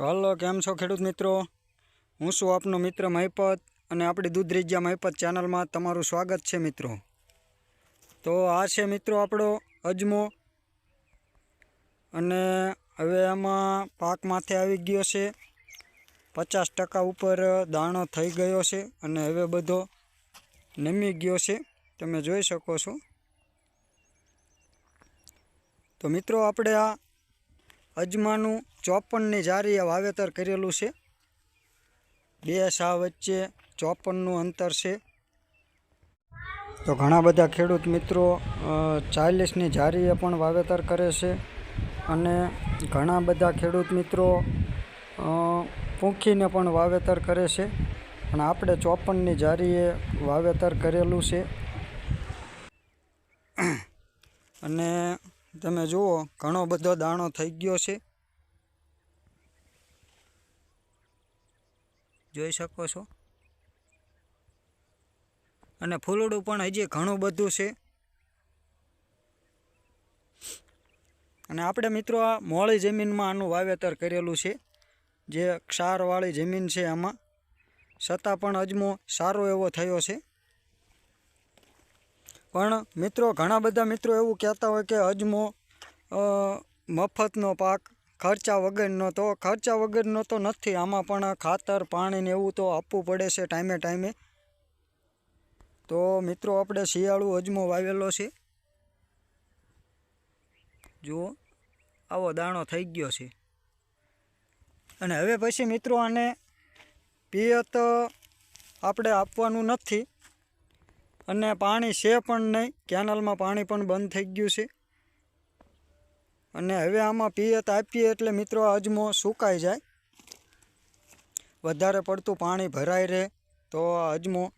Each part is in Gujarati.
તો હલો, કેમ છો ખેડૂત મિત્રો? હું છું આપનો મિત્ર મહિપત અને આપણી દૂધ રીજ્યા મહિપત ચેનલમાં તમારું સ્વાગત છે મિત્રો. તો આ છે મિત્રો આપણો અજમો અને હવે આમાં પાક માથે આવી ગયો છે. પચાસ ટકા ઉપર દાણો થઈ ગયો છે અને હવે બધો નમી ગયો છે. તમે જોઈ શકો છો. તો મિત્રો, આપણે આ અજમાનું ચોપનની જારીએ વાવેતર કરેલું છે. બે સા વચ્ચે ચોપનનું અંતર છે. તો ઘણા બધા ખેડૂત મિત્રો ચાલીસની જારીએ પણ વાવેતર કરે છે અને ઘણા બધા ખેડૂત મિત્રો પૂંખીને પણ વાવેતર કરે છે. પણ આપણે ચોપનની જારીએ વાવેતર કરેલું છે. અને તમે જુઓ, ઘણો બધો દાણો થઈ ગયો છે. જોઈ શકો છો? અને ફૂલડું પણ હજી ઘણું બધું છે. અને આપણે મિત્રો આ મોળી જમીનમાં આનું વાવેતર કરેલું છે. જે ક્ષારવાળી જમીન છે આમાં. છતાં પણ અજમો સારો એવો થયો છે. પણ મિત્રો, ઘણા બધા મિત્રો એવું કહેતા હોય કે અજમો મફતનો પાક ખર્ચા વગરનો તો, ખર્ચા વગરનો તો નથી. આમાં પણ ખાતર, પાણી ને એવું તો આપવું પડે છે ટાઈમે ટાઈમે. તો મિત્રો, આપણે શિયાળુ અજમો વાવેલો છે. જુઓ, આવો દાણો થઈ ગયો છે. અને હવે પછી મિત્રો, આને પિયત આપણે આપવાનું નથી. અને પાણી છે પણ નહીં. કેનાલમાં પાણી પણ બંધ થઈ ગયું છે. અને હવે આમાં પિયત આપીએ એટલે મિત્રો અજમો સુકાઈ જાય. વધારે પડતું પાણી ભરાઈ રહે તો અજમો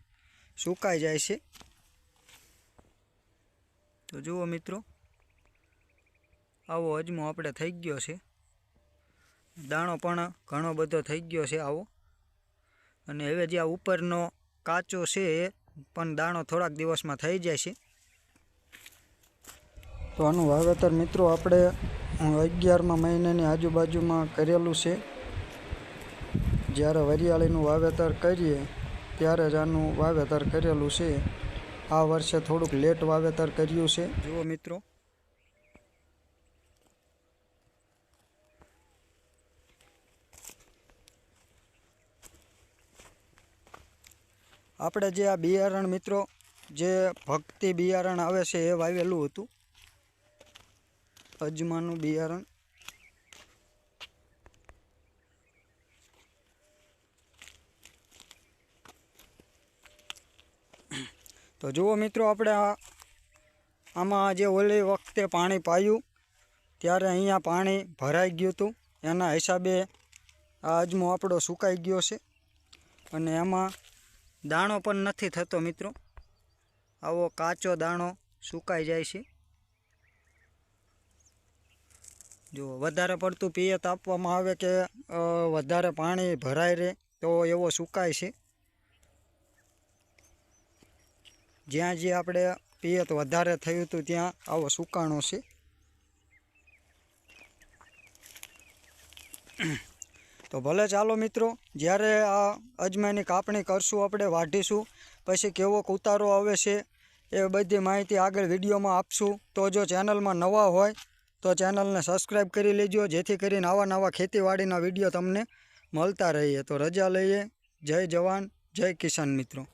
સુકાઈ જાય છે. તો જુઓ મિત્રો, આવો અજમો આપણે થઈ ગયો છે. દાણો પણ ઘણો બધો થઈ ગયો છે આવો. અને હવે જે આ ઉપરનો કાચો છે એ પણ દાણો થોડાક દિવસમાં થઈ જાય છે. તો આનું વાવેતર મિત્રો આપણે અગિયારમા મહિનાની આજુબાજુમાં કરેલું છે. જ્યારે વરિયાળીનું વાવેતર કરીએ, ત્યારે જ આનું વાવેતર કરેલું છે. આ વર્ષે થોડુંક લેટ વાવેતર કર્યું છે. જુઓ મિત્રો. આપણે જે આ બિયારણ મિત્રો, જે ભક્તિ બિયારણ આવે છે એ વાવેલું હતું. અજમાનું બિયારણ. તો જુઓ મિત્રો, આપણે આમાં જે ઓલી વખતે પાણી પાયું, ત્યારે અહીંયા પાણી ભરાઈ ગયું હતું. એના હિસાબે આ અજમો આપણો સુકાઈ ગયો છે. અને એમાં દાણો પણ નથી થતો મિત્રો. આવો કાચો દાણો સુકાઈ જાય છે. જો વધારે પડતું પિયત આપવામાં આવે કે વધારે પાણી ભરાઈ રહે તો એવો સુકાય છે. જ્યાં જે આપણે પિયત વધારે થયું હતું ત્યાં આવો સુકાણો છે. તો ભલે ચાલો મિત્રો, જ્યારે આ અજમાની કાપણી કરશું, આપણે વાઢીશું, પછી કેવો ઉતારો આવે છે એ બધી માહિતી આગળ વિડીયોમાં આપશું. તો જો ચેનલમાં નવા હોય, તો ચેનલને સબસ્ક્રાઈબ કરી લેજો, જેથી કરીને આવા નવા ખેતીવાડીના વીડિયો તમને મળતા રહીએ. તો રજા લઈએ. જય જવાન, જય કિસાન મિત્રો.